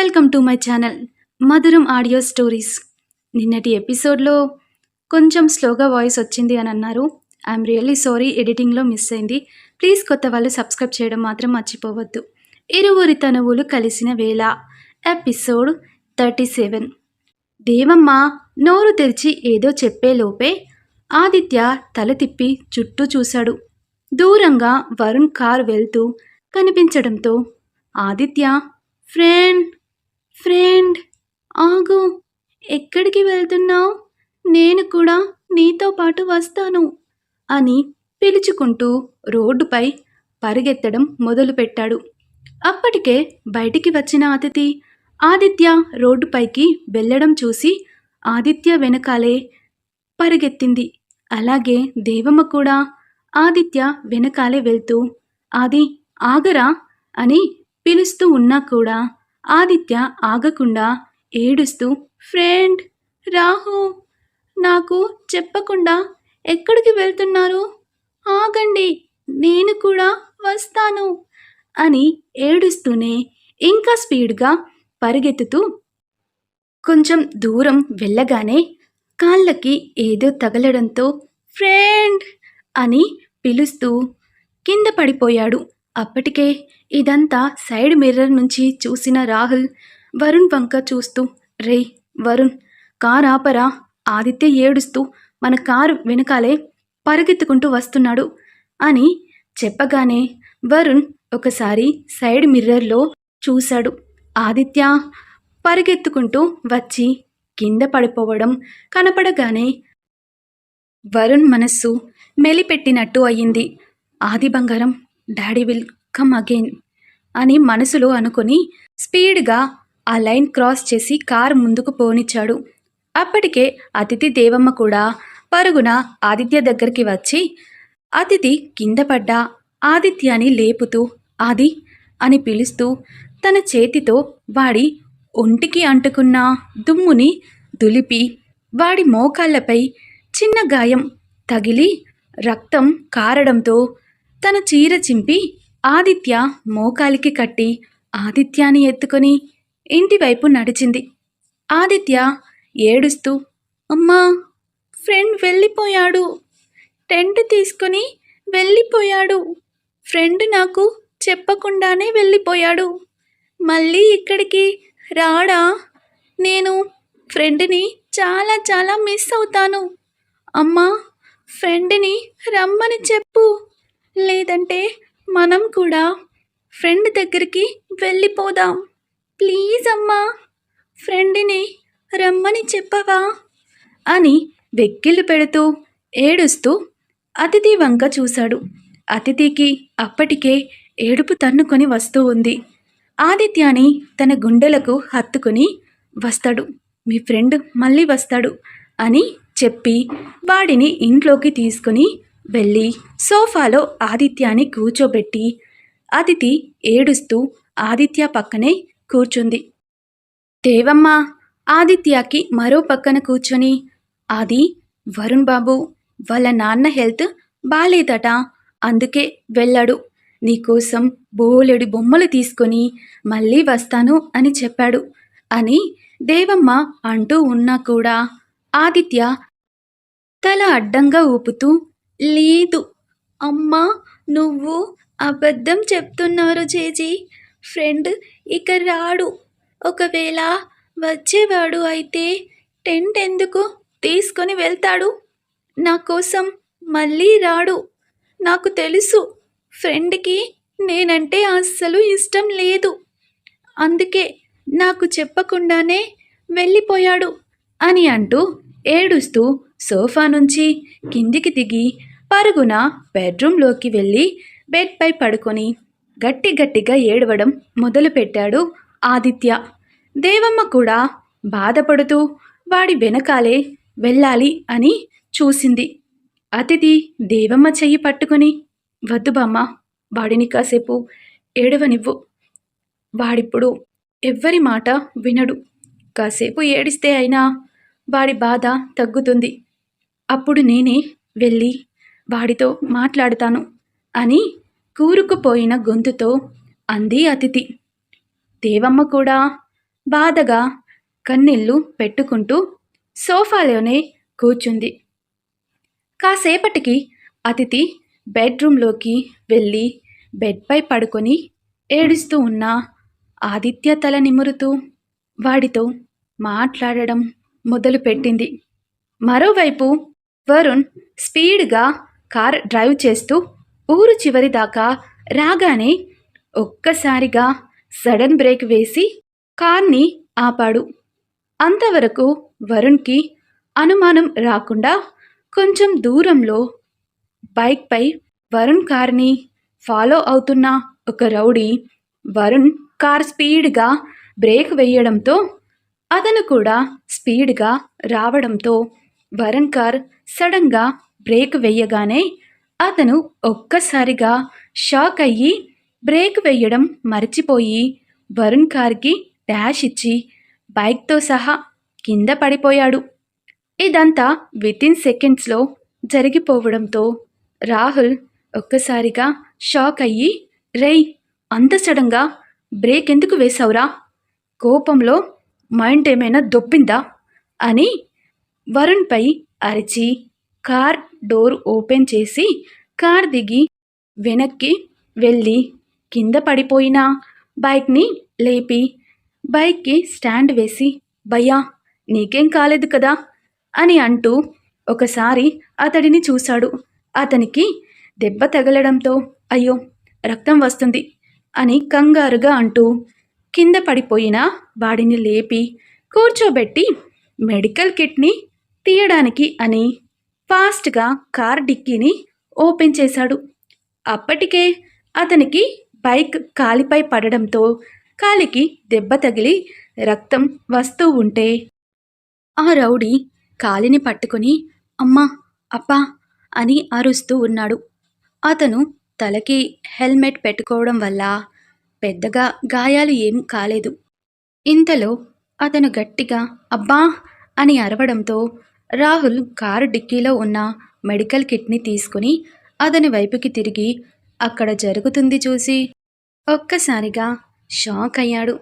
Welcome to my channel Madhuram audio stories. నిన్నటి ఎపిసోడ్లో కొంచెం స్లోగా వాయిస్ వచ్చింది అని అన్నారు. ఐఎమ్ రియల్లీ సారీ ఎడిటింగ్లో మిస్ అయింది. ప్లీజ్ కొత్త వాళ్ళు సబ్స్క్రైబ్ చేయడం మాత్రం మర్చిపోవద్దు. ఇరువురి తనువులు కలిసిన వేళ ఎపిసోడ్ థర్టీ సెవెన్. దేవమ్మ నోరు తెరిచి ఏదో చెప్పేలోపే ఆదిత్య తల తిప్పి చుట్టూ చూశాడు. దూరంగా వరుణ్ కార్ వెళ్తూ కనిపించడంతో ఆదిత్య ఫ్రెండ్ ఫ్రెండ్ ఆగు. ఎక్కడికి వెళ్తున్నావు? నేను కూడా నీతో పాటు వస్తాను అని పిలుచుకుంటూ రోడ్డుపై పరిగెత్తడం మొదలుపెట్టాడు. అప్పటికే బయటికి వచ్చిన అతిథి ఆదిత్య రోడ్డుపైకి వెళ్ళడం చూసి ఆదిత్య వెనకాలే పరిగెత్తింది. అలాగే దేవమ్మ కూడా ఆదిత్య వెనకాలే వెళ్తూ ఆది ఆగరా అని పిలుస్తూ ఉన్నా కూడా ఆదిత్య ఆగకుండా ఏడుస్తూ ఫ్రెండ్ రాహు నాకు చెప్పకుండా ఎక్కడికి వెళ్తున్నారు? ఆగండి నేను కూడా వస్తాను అని ఏడుస్తూనే ఇంకా స్పీడ్గా పరిగెత్తుతూ కొంచెం దూరం వెళ్ళగానే కాళ్ళకి ఏదో తగలడంతో ఫ్రెండ్ అని పిలుస్తూ కింద పడిపోయాడు. అప్పటికే ఇదంతా సైడ్ మిర్రర్ నుంచి చూసిన రాహుల్ వరుణ్ వంక చూస్తూ రే వరుణ్ కార్ ఆపరా ఆదిత్య ఏడుస్తూ మన కారు వెనకాలే పరిగెత్తుకుంటూ వస్తున్నాడు అని చెప్పగానే వరుణ్ ఒకసారి సైడ్ మిర్రర్లో చూశాడు. ఆదిత్య పరిగెత్తుకుంటూ వచ్చి కింద పడిపోవడం కనపడగానే వరుణ్ మనస్సు మెలిపెట్టినట్టు అయ్యింది. ఆది బంగారం డాడీ విల్ కమ్ అగైన్ అని మనసులో అనుకుని స్పీడ్గా ఆ లైన్ క్రాస్ చేసి కారు ముందుకు పోనిచ్చాడు. అప్పటికే అతిథి దేవమ్మ కూడా పరుగున ఆదిత్య దగ్గరికి వచ్చి అతిథి కింద పడ్డ? ఆదిత్యాని లేపుతూ ఆది అని పిలుస్తూ తన చేతితో వాడి ఒంటికి అంటుకున్న దుమ్ముని దులిపి వాడి మోకాళ్ళపై చిన్న గాయం తగిలి రక్తం కారడంతో తన చీర చింపి ఆదిత్య మోకాలికి కట్టి ఆదిత్యాని ఎత్తుకొని ఇంటివైపు నడిచింది. ఆదిత్య ఏడుస్తూ అమ్మా ఫ్రెండ్ వెళ్ళిపోయాడు. టెంట్ తీసుకొని వెళ్ళిపోయాడు. ఫ్రెండ్ నాకు చెప్పకుండానే వెళ్ళిపోయాడు. మళ్ళీ ఇక్కడికి రాడా? నేను ఫ్రెండ్ని చాలా చాలా మిస్ అవుతాను. అమ్మా ఫ్రెండ్ని రమ్మని చెప్పు. లేదంటే మనం కూడా ఫ్రెండ్ దగ్గరికి వెళ్ళిపోదాం. ప్లీజ్ అమ్మా ఫ్రెండ్ని రమ్మని చెప్పవా? అని వెక్కిళ్ళు పెడుతూ ఏడుస్తూ అతిథి వంక చూశాడు. అతిథికి అప్పటికే ఏడుపు తన్నుకొని వస్తూ ఉంది. ఆదిత్యాని తన గుండెలకు హత్తుకుని వస్తాడు. మీ ఫ్రెండ్ మళ్ళీ వస్తాడు అని చెప్పి వాడిని ఇంట్లోకి తీసుకుని వెళ్ళి సోఫాలో ఆదిత్యాని కూర్చోబెట్టి అతిథి ఏడుస్తూ ఆదిత్య పక్కనే కూర్చుంది. దేవమ్మ ఆదిత్యకి మరో పక్కన కూర్చొని. అది వరుణ్ బాబు వాళ్ళ నాన్న హెల్త్ బాలేదట. అందుకే వెళ్ళాడు. నీకోసం బోలెడు బొమ్మలు తీసుకొని మళ్ళీ వస్తాను అని చెప్పాడు అని దేవమ్మ అంటూ ఉన్నా కూడా ఆదిత్య తల అడ్డంగా ఊపుతూ లేదు. అమ్మా నువ్వు అబద్ధం చెప్తున్నారు చేజీ. ఫ్రెండ్ ఇక రాడు. ఒకవేళ వచ్చేవాడు అయితే టెంట్ ఎందుకు తీసుకొని వెళ్తాడు? నా కోసం మళ్ళీ రాడు. నాకు తెలుసు ఫ్రెండ్కి నేనంటే అస్సలు ఇష్టం లేదు. అందుకే నాకు చెప్పకుండానే వెళ్ళిపోయాడు అని అంటూ ఏడుస్తూ సోఫా నుంచి కిందికి దిగి పరుగున బెడ్రూమ్లోకి వెళ్ళి బెడ్పై పడుకొని గట్టి గట్టిగా ఏడవడం మొదలుపెట్టాడు ఆదిత్య. దేవమ్మ కూడా బాధపడుతూ వాడి వెనకాలే వెళ్ళాలి అని చూసింది. అతిథి దేవమ్మ చెయ్యి పట్టుకుని వద్దు బామ్మ వాడిని కాసేపు ఏడవనివ్వు. వాడిప్పుడు ఎవ్వరి మాట వినడు. కాసేపు ఏడిస్తే అయినా వాడి బాధ తగ్గుతుంది. అప్పుడు నేనే వెళ్ళి వాడితో మాట్లాడతాను అని కూరుకుపోయిన గొంతుతో అంది అతిథి. దేవమ్మ కూడా బాధగా కన్నీళ్ళు పెట్టుకుంటూ సోఫాలోనే కూర్చుంది. కాసేపటికి అతిథి బెడ్రూమ్లోకి వెళ్ళి బెడ్పై పడుకొని ఏడుస్తూ ఉన్న ఆదిత్య తల నిమురుతూ వాడితో మాట్లాడడం మొదలుపెట్టింది. మరోవైపు వరుణ్ స్పీడ్గా కార్ డ్రైవ్ చేస్తూ ఊరు చివరి దాకా రాగానే ఒక్కసారిగా సడన్ బ్రేక్ వేసి కార్ని ఆపాడు. అంతవరకు వరుణ్కి అనుమానం రాకుండా కొంచెం దూరంలో బైక్పై వరుణ్ కార్ని ఫాలో అవుతున్న ఒక రౌడీ వరుణ్ కార్ స్పీడ్గా బ్రేక్ వేయడంతో అతను కూడా స్పీడ్గా రావడంతో వరుణ్ కార్ సడన్గా బ్రేక్ వేయగానే అతను ఒక్కసారిగా షాక్ అయ్యి బ్రేక్ వేయడం మర్చిపోయి వరుణ్ కార్కి డాష్ ఇచ్చి బైక్తో సహా కింద పడిపోయాడు. ఇదంతా వితిన్ సెకండ్స్లో జరిగిపోవడంతో రాహుల్ ఒక్కసారిగా షాక్ అయ్యి రేయ్ అంత సడన్గా బ్రేక్ ఎందుకు వేశావురా? కోపంలో మైండ్ ఏమైనా దొబ్బిందా? అని వరుణ్పై అరిచి కార్ డోర్ ఓపెన్ చేసి కార్ దిగి వెనక్కి వెళ్ళి కింద పడిపోయిన బైక్ని లేపి బైక్కి స్టాండ్ వేసి భయ్యా నీకేం కాలేదు కదా? అని అంటూ ఒకసారి అతడిని చూశాడు. అతనికి దెబ్బ తగలడంతో అయ్యో రక్తం వస్తుంది అని కంగారుగా అంటూ కింద పడిపోయిన వాడిని లేపి కూర్చోబెట్టి మెడికల్ కిట్ని తీయడానికి అని ఫాస్ట్గా కార్ డిక్కీని ఓపెన్ చేశాడు. అప్పటికే అతనికి బైక్ కాలిపై పడడంతో కాలికి దెబ్బ తగిలి రక్తం వస్తూ ఉంటే ఆ రౌడీ కాలిని పట్టుకుని అమ్మా అప్పా అని అరుస్తూ ఉన్నాడు. అతను తలకి హెల్మెట్ పెట్టుకోవడం వల్ల పెద్దగా గాయాలు ఏం కాలేదు. ఇంతలో అతను గట్టిగా అబ్బా అని అరవడంతో రాహుల్ కారు డిక్కీలో ఉన్న మెడికల్ కిట్ని తీసుకుని అతని వైపుకి తిరిగి అక్కడ జరుగుతుంది చూసి ఒక్కసారిగా షాక్ అయ్యాడు.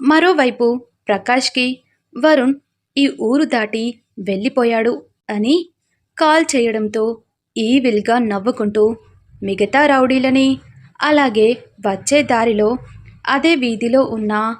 మరోవైపు ప్రకాష్కి వరుణ్ ఈ ఊరు దాటి వెళ్ళిపోయాడు అని కాల్ చేయడంతో ఈవిల్గా నవ్వుకుంటూ మిగతా రౌడీలని అలాగే వచ్చే దారిలో అదే వీధిలో ఉన్న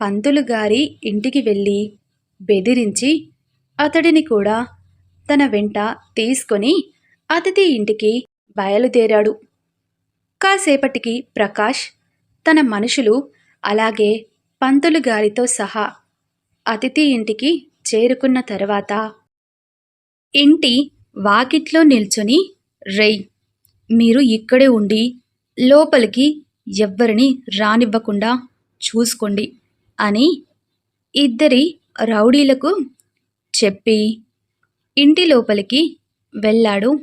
పంతులు గారి ఇంటికి వెళ్ళి బెదిరించి అతడిని కూడా తన వెంట తీసుకొని అతిథి ఇంటికి బయలుదేరాడు. కాసేపటికి ప్రకాష్ తన మనుషులు అలాగే పంతులు గారితో సహా అతిథి ఇంటికి చేరుకున్న తర్వాత ఇంటి వాకిట్లో నిల్చొని రేయ్ మీరు ఇక్కడే ఉండి లోపలికి ఎవ్వరిని రానివ్వకుండా చూసుకోండి అని ఇద్దరి రౌడీలకు చెప్పి ఇంటి లోపలికి వెళ్ళాడు.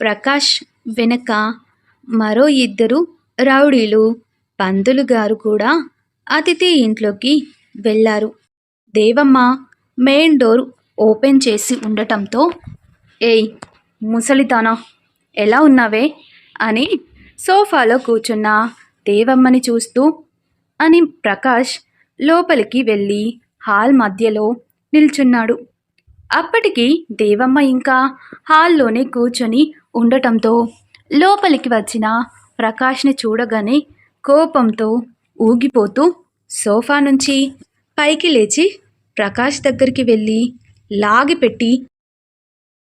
ప్రకాష్ వెనక మరో ఇద్దరు రౌడీలు పంతులు గారు కూడా అతిథి ఇంట్లోకి వెళ్ళారు. దేవమ్మ మెయిన్ డోర్ ఓపెన్ చేసి ఉండటంతో ఏయ్ ముసలితానా ఎలా ఉన్నావే? అని సోఫాలో కూర్చున్న దేవమ్మని చూస్తూ అని ప్రకాష్ లోపలికి వెళ్ళి హాల్ మధ్యలో నిల్చున్నాడు. అప్పటికి దేవమ్మ ఇంకా హాల్లోనే కూర్చొని ఉండటంతో లోపలికి వచ్చిన ప్రకాష్ని చూడగానే కోపంతో ఊగిపోతూ సోఫా నుంచి పైకి లేచి ప్రకాష్ దగ్గరికి వెళ్ళి లాగిపెట్టి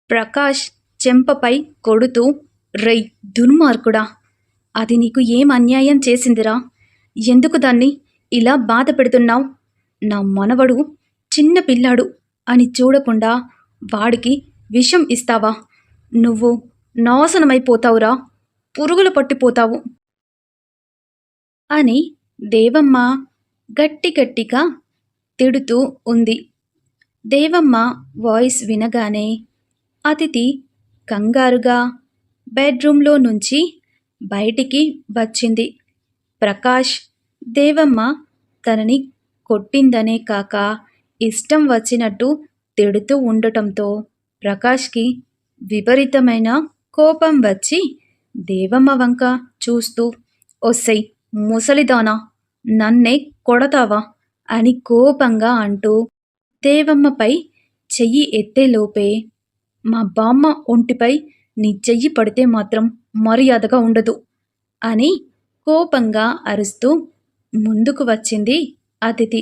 ప్రకాష్ చెంపపై కొడుతూ రై దుర్మార్గుడా! అది నీకు ఏం అన్యాయం చేసిందిరా? ఎందుకు దాన్ని ఇలా బాధ పెడుతున్నావు? నా మనవడు చిన్న పిల్లాడు. అని చూడకుండా వాడికి విషం ఇస్తావా? నువ్వు నాశనమైపోతావురా. పురుగులు పట్టిపోతావు. అని దేవమ్మ గట్టి గట్టిగా తిడుతూ ఉంది. దేవమ్మ వాయిస్ వినగానే అతిథి కంగారుగా బెడ్రూమ్లో నుంచి బయటికి వచ్చింది. ప్రకాష్ దేవమ్మ తనని కొట్టిందనే కాక ఇష్టం వచ్చినట్టు తిడుతూ ఉండటంతో ప్రకాష్కి విపరీతమైన కోపం వచ్చి దేవమ్మ వంక చూస్తూ ఒస్సై ముసలిదానా నన్నే కొడతావా? అని కోపంగా అంటూ దేవమ్మపై చెయ్యి ఎత్తేలోపే మా బామ్మ ఒంటిపై నీ చెయ్యి పడితే మాత్రం మర్యాదగా ఉండదు అని కోపంగా అరుస్తూ ముందుకు వచ్చింది అతిథి.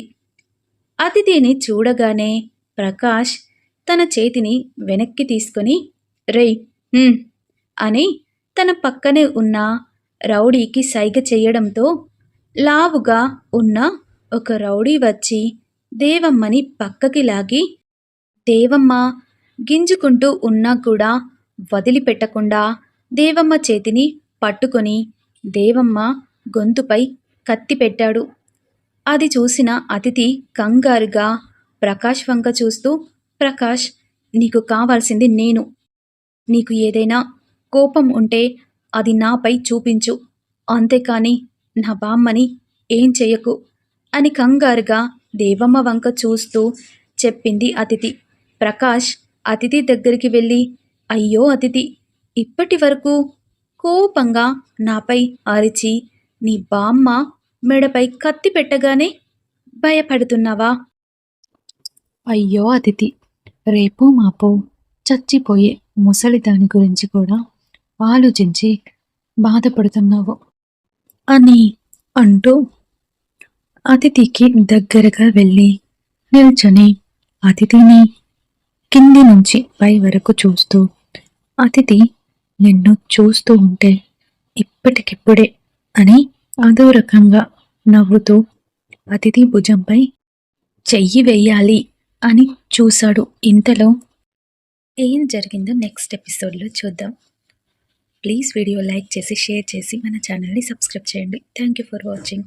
అతిథిని చూడగానే ప్రకాష్ తన చేతిని వెనక్కి తీసుకొని రేయ్ అని తన పక్కనే ఉన్న రౌడీకి సైగ చేయడంతో లావుగా ఉన్న ఒక రౌడీ వచ్చి దేవమ్మని పక్కకి లాగి దేవమ్మ గింజుకుంటూ ఉన్నా కూడా వదిలిపెట్టకుండా దేవమ్మ చేతిని పట్టుకొని దేవమ్మ గొంతుపై కత్తి పెట్టాడు. అది చూసిన అతిథి కంగారుగా ప్రకాష్ వంక చూస్తూ ప్రకాష్ నీకు కావాల్సింది నేను. నీకు ఏదైనా కోపం ఉంటే అది నాపై చూపించు. అంతేకాని నా బామ్మని ఏం చేయకు. అని కంగారుగా దేవమ్మ వంక చూస్తూ చెప్పింది అతిథి. ప్రకాష్ అతిథి దగ్గరికి వెళ్ళి అయ్యో అతిథి ఇప్పటి వరకు కోపంగా నాపై అరిచి నీ బామ్మ మెడపై కత్తి పెట్టగానే భయపడుతున్నావా? అయ్యో అతిథి రేపు మాపు చచ్చిపోయే ముసలి దాని గురించి కూడా ఆలోచించి బాధపడుతున్నావు. అని అంటూ అతిథికి దగ్గరగా వెళ్ళి నిల్చొని అతిథిని కింది నుంచి పై వరకు చూస్తూ అతిథి నిన్ను చూస్తూ ఉంటే ఇప్పటికిప్పుడే అని అదో రకంగా నవ్వుతూ అతిథి భుజంపై చెయ్యి వెయ్యాలి అని చూశాడు. ఇంతలో ఏం జరిగిందో నెక్స్ట్ ఎపిసోడ్లో చూద్దాం. ప్లీజ్ వీడియో లైక్ చేసి షేర్ చేసి మన ఛానల్ని సబ్స్క్రైబ్ చేయండి. Thank you for watching.